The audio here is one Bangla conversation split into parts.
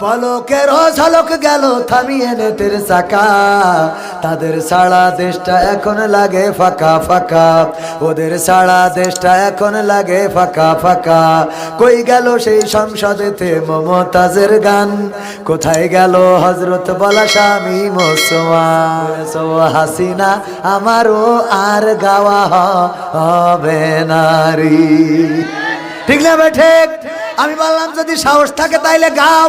পলকের ঝলক গেল, থামিয়ে নেটের চাকা। তাদের সারা দেশটা এখন লাগে ফাঁকা ফাঁকা। ওদের সারা দেশটা এখন লাগে ফাঁকা ফাঁকা। কই গেল সেই সংসদেতে মমতাজের গান? কোথায় গেল হজরত বলা স্বামী মোসো হাসিনা, আমারও আর গাওয়া হবে নারী। ঠিক না বেঠে আমি বললাম, যদি সাহস থাকে তাইলে গাও।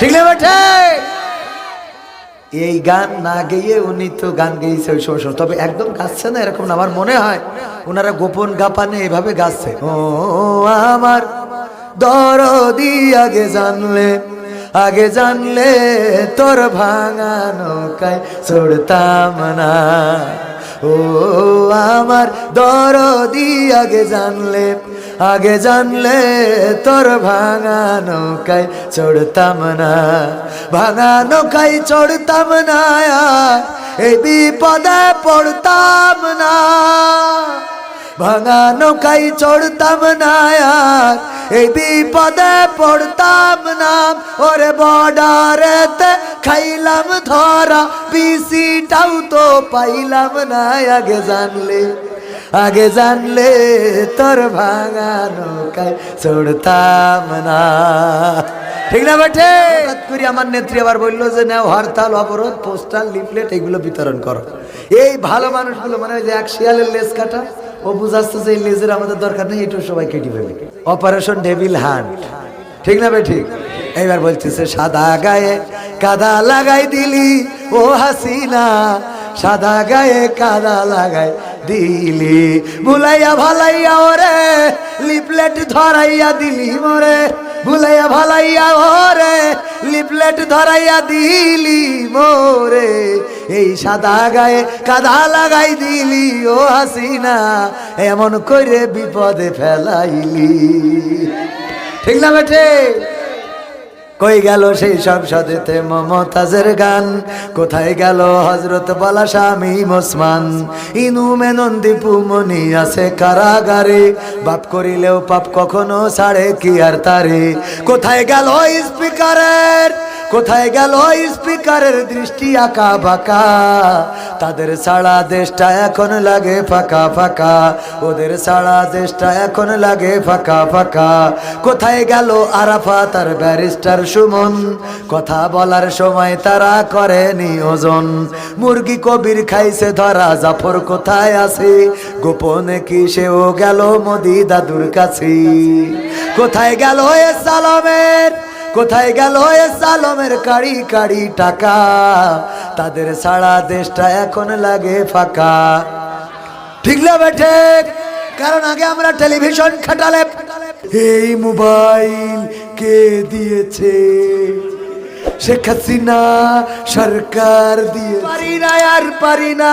ঠিক না বেঠে? এই গান না গেয়ে উনি তো গান গেয়েছে, ওই সময়। তবে একদম গাচ্ছে না, এরকম আমার মনে হয় ওনারা গোপন গাপানে এভাবে গাচ্ছে। ও, আমার দরদি আগে জানলে আগে জানলে তোর ভাঙা নৌকায় চড়তাম না। ও, আমার দরদি আগে জানলে আগে জানলে তোর ভাঙা নৌকায় চড়তাম না, ভাঙা নৌকায় চড়তাম না, এই বিপদে পড়তাম না। ভাঙা নৌকায় চড়তাম না, এই বিপদে পড়তাম না। ওরে বর্ডারেতে খাইলাম ধরা, বিসিটাও তো পাইলাম না, আগে জানলে আগে জানলে তোর ভাঙা নৌকায় চড়তাম না। ঠিক না হঠাৎ করে আমার নেত্রী আবার বলল যে, নাও হরতাল, অবরোধ, পোস্টাল, লিফলেট, এগুলো বিতরণ করো। এই ভালো মানুষগুলো মানে যে এক শিয়ালের লেজ কাটা, ও বুঝাচ্ছে যে লেজের আমাদের দরকার নেই এটু সবাই কেটে ফেলে অপারেশন ডেভিল হান্ট ঠিক না বে ঠিক এইবার বলতেছে, সাদা গায়ে কাদা লাগাই দিলি, ও হাসিনা। সাদা গায়ে কাদা লাগাই দিলি। বুলাইয়া ভালাইয়া ওরে লিপলেট ধরাইয়া দিলি মোরে। বুলাইয়া ভালাইয়া ওরে লিপলেট ধরাইয়া দিলি মোরে। এই সাদা গায়ে কাদা লাগাই দিলি ও হাসিনা, এমন করে বিপদে ফেলাইলি। ঠিক না বেঠে? কই গেল সেই সব সংসদেতে মমতাজের গান? কোথায় গেল হজরত বলা স্বামী মোসমান ইনু মেনন মনি আছে কারাগারে। বাপ করিলেও পাপ কখনো ছাড়ে, কি আর তারে? কোথায় গেল স্পিকারের কোথায় গেল স্পিকারের দৃষ্টি আঁকা বাঁকা? তাদের সারা দেশটা এখন লাগে ফাঁকা ফাঁকা। ওদের সারা দেশটা এখন লাগে ফাঁকা ফাঁকা। কোথায় গেল আরাফা তার ব্যারিস্টার সুমন? কথা বলার সময় তারা করে নিয়োজন মুরগি কবির খাইছে ধরা, জাফর কোথায় আছে? গোপনে কি সেও গেল মোদি দাদুর কাছে? কোথায় গেল এ সালামের কোথায় গেল এ সালমের কাড়ি কাড়ি টাকা? তাদের সারা দেশটা এখন লাগে ফাঁকা। ঠিক না বেঠে কারণ আগে আমরা টেলিভিশন খাটালে এই মোবাইল কে দিয়েছে? শেখ হাসিনা সরকার দিয়ে পারি না আর পারি না।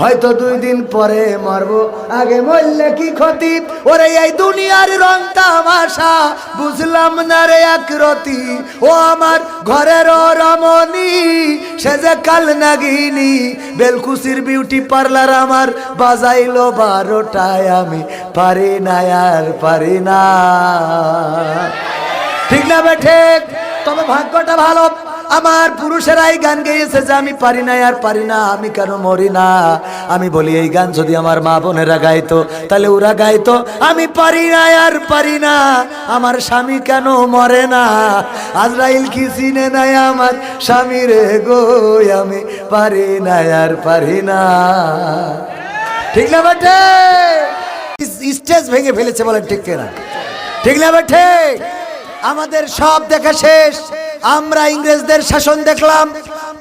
হয়তো দুই দিন পরে মরবো। আগে মরলে কি ক্ষতি? ওরে, এই দুনিয়ার রং তামাশা, বুঝলাম না রে এক রতি। ও আমার ঘরের রমণী, সে যে কাল নাগিনি। বেলকুসির বিউটি পার্লার আমার বাজাইলো বারোটায়, আমি পারি না, আর পারি না। ঠিক না বেঠে তবে ভাগ্যটা ভালো। আমার পুরুষেরাই গান গেয়েছে যে আমি পারি না আর পারি না, আমি কেন মরি না? আমি বলি, এই গান যদি আমার মা বোনেরা গাইতো, তাহলে ওরা গাইতো, আমি পারি না আর পারি না, আমার স্বামী কেন মরে না? আজরাইল কি চিনে নাই আমার স্বামী রে গো, আমি পারি না আর পারি না। ঠিক না বেটে? স্টেজ ভেঙে ফেলেছে বলেন ঠিক কেনা? ঠিক না বেঠে আমাদের সব দেখা শেষ। আমরা ইংরেজদের শাসন দেখলাম,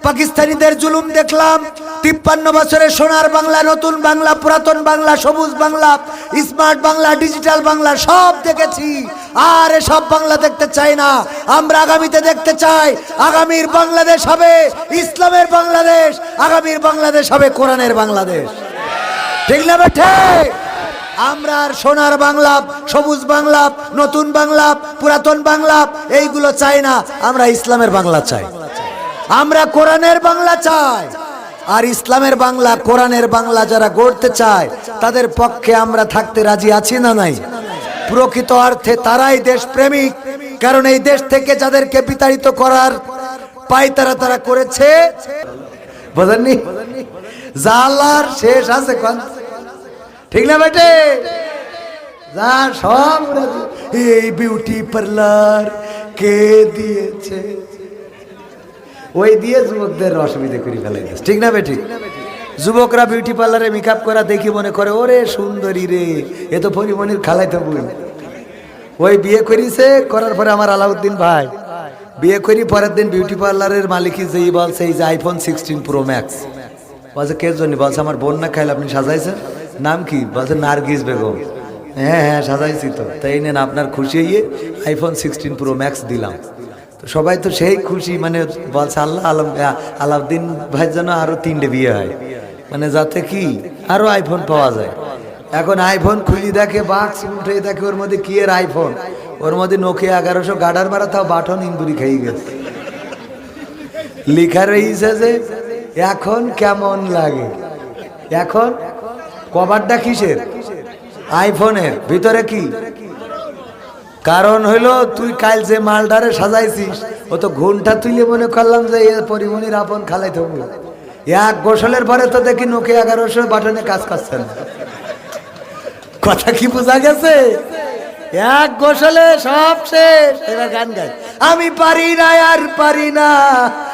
পাকিস্তানিদের জুলুম দেখলাম, তিপ্পান্ন বছরে সোনার বাংলা, নতুন বাংলা, পুরাতন বাংলা, সবুজ বাংলা, স্মার্ট বাংলা, ডিজিটাল বাংলা, সব দেখেছি। আর সব বাংলা দেখতে চাই না। আমরা আগামীতে দেখতে চাই, আগামীর বাংলাদেশ হবে ইসলামের বাংলাদেশ, আগামীর বাংলাদেশ হবে কোরআনের বাংলাদেশ। ঠিক না বেঠে? আমরা সোনার বাংলা, সবুজ বাংলা, নতুন বাংলা, পুরাতন বাংলা, এইগুলো চাই না, আমরা ইসলামের বাংলা চাই। আমরা কোরআনের বাংলা চাই। আর ইসলামের বাংলা, কোরআনের বাংলা যারা গড়তে চায়, তাদের পক্ষে আমরা থাকতে রাজি আছি না নাই? প্রকৃত অর্থে তারাই দেশপ্রেমিক, কারণ এই দেশ থেকে যাদেরকে বিতাড়িত করার পাই তারা তারা করেছে। বোঝেননি? জালার শেষ আছে কোন? ঠিক না বেটে? যা সব এই বিউটি পার্লার কে দিয়েছে? ওই দিয়ে যুবকদের অসুবিধা করে দিয়েছে। ঠিক না বেটি? যুবকরা বিউটি পার্লারে মেকআপ করা দেখি মনে করে, ওরে সুন্দরী রে, এ তো পরিমণির খালাইতে বই। ওই বিয়ে করিছে, করার পরে আমার আলাউদ্দিন ভাই। বিয়ে করি, পরের দিন বিউটি পার্লারের মালিকই যেই বলছে, এই যে আইফোন সিক্সটিন প্রো ম্যাক্স বলছে, কে জন্য? বলছে, আমার বোন না খাইলে আপনি সাজাইছেন? নাম কি? বলছে নার্গিস বেগম। হ্যাঁ হ্যাঁ সাজাইছি তো। তাই নেন আপনার খুশি হইয়ে আইফোন সিক্সটিন প্রো ম্যাক্স দিলাম। তো সবাই তো সেই খুশি মানে বলছে, আল্লাহ আলম আলাউদ্দিন ভাই যেন আরও তিনটে বিয়ে হয়। মানে যাতে কি, আরও আইফোন পাওয়া যায়। এখন আইফোন খুলি দেখে, বাক্স উঠে দেখে, ওর মধ্যে কি এর আইফোন ওর মধ্যে নোকিয়া এগারোশো গাডার মারা তাও বাটন ইন্দুরি খেয়ে গেছে। লিখা রয়েছে যে, এখন কেমন লাগে? এখন কভারটা কিসের? আইফোনের। ভিতরে কি? কারণ হইল, তুই কাল যে মালটারে সাজাইছিস, ও তো ঘুমটা তুলে মনে করলাম যে এ পরিমণির আপন খালাই থাকব এক গোসলের পরে তো দেখি নোকে এগারোশো বাটনে কাজ করছে না। কথা কি বোঝা গেছে? এক গোসলে সব শেষ। এবার গান গাই। আমি পারি না আর পারি না।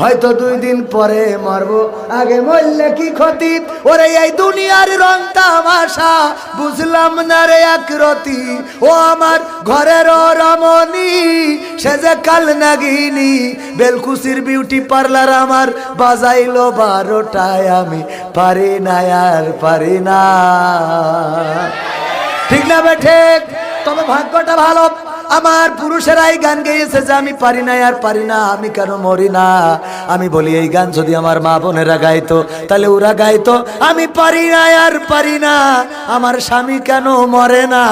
হয়তো দুই দিন পরে মারবো। আগে মরলে কি ক্ষতি? ওরে, এই দুনিয়ার রং তামাশা, বুঝলাম না রে এক রতি। ও আমার ঘরের রমণী, সে যে কাল নাগিনি। বেলকুসির বিউটি পার্লার আমার বাজাইলো বারোটায়, আমি পারি না, আর পারি না। ঠিক না বেঠে তবে ভাগ্যটা ভালো। আমার পুরুষেরাই গান গেয়েছে যে আমি পারি না আর পারি না, আমি কেন মরি না? আমি বলি, এই গান যদি আমার মা বোনেরা গাইতো, তাহলে ওরা গাইতো, আমি পারি না আর পারি না, আমার স্বামী কেন মরে না?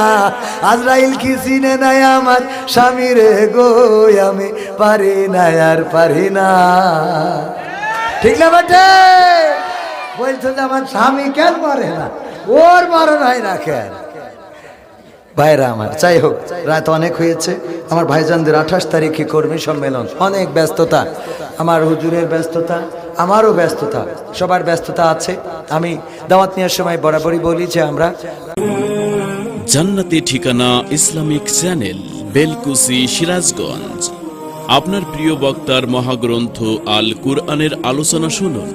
আজরাইল কি চিনে নাই আমার স্বামী রে গো, আমি পারি না আর পারি না। ঠিক না বেটে? বলছে যে আমার স্বামী কেন মরে না? ওর মরণ হয় না কেন? ভাইরা আমার, যাই হোক, রাত অনেক হয়েছে। আমার ভাইজানদের আঠাশ তারিখে কর্মী সম্মেলন। অনেক ব্যস্ততা। আমার হুজুরের ব্যস্ততা, আমারও ব্যস্ততা, সবার ব্যস্ততা আছে। আমি দাওয়াত নেওয়ার সময় বরাবরই বলি যে আমরা জান্নাতি ঠিকানা ইসলামিক চ্যানেল, বেলকুসি, সিরাজগঞ্জ। আপনার প্রিয় বক্তার মহাগ্রন্থ আল কুরআনের আলোচনা শুনুন।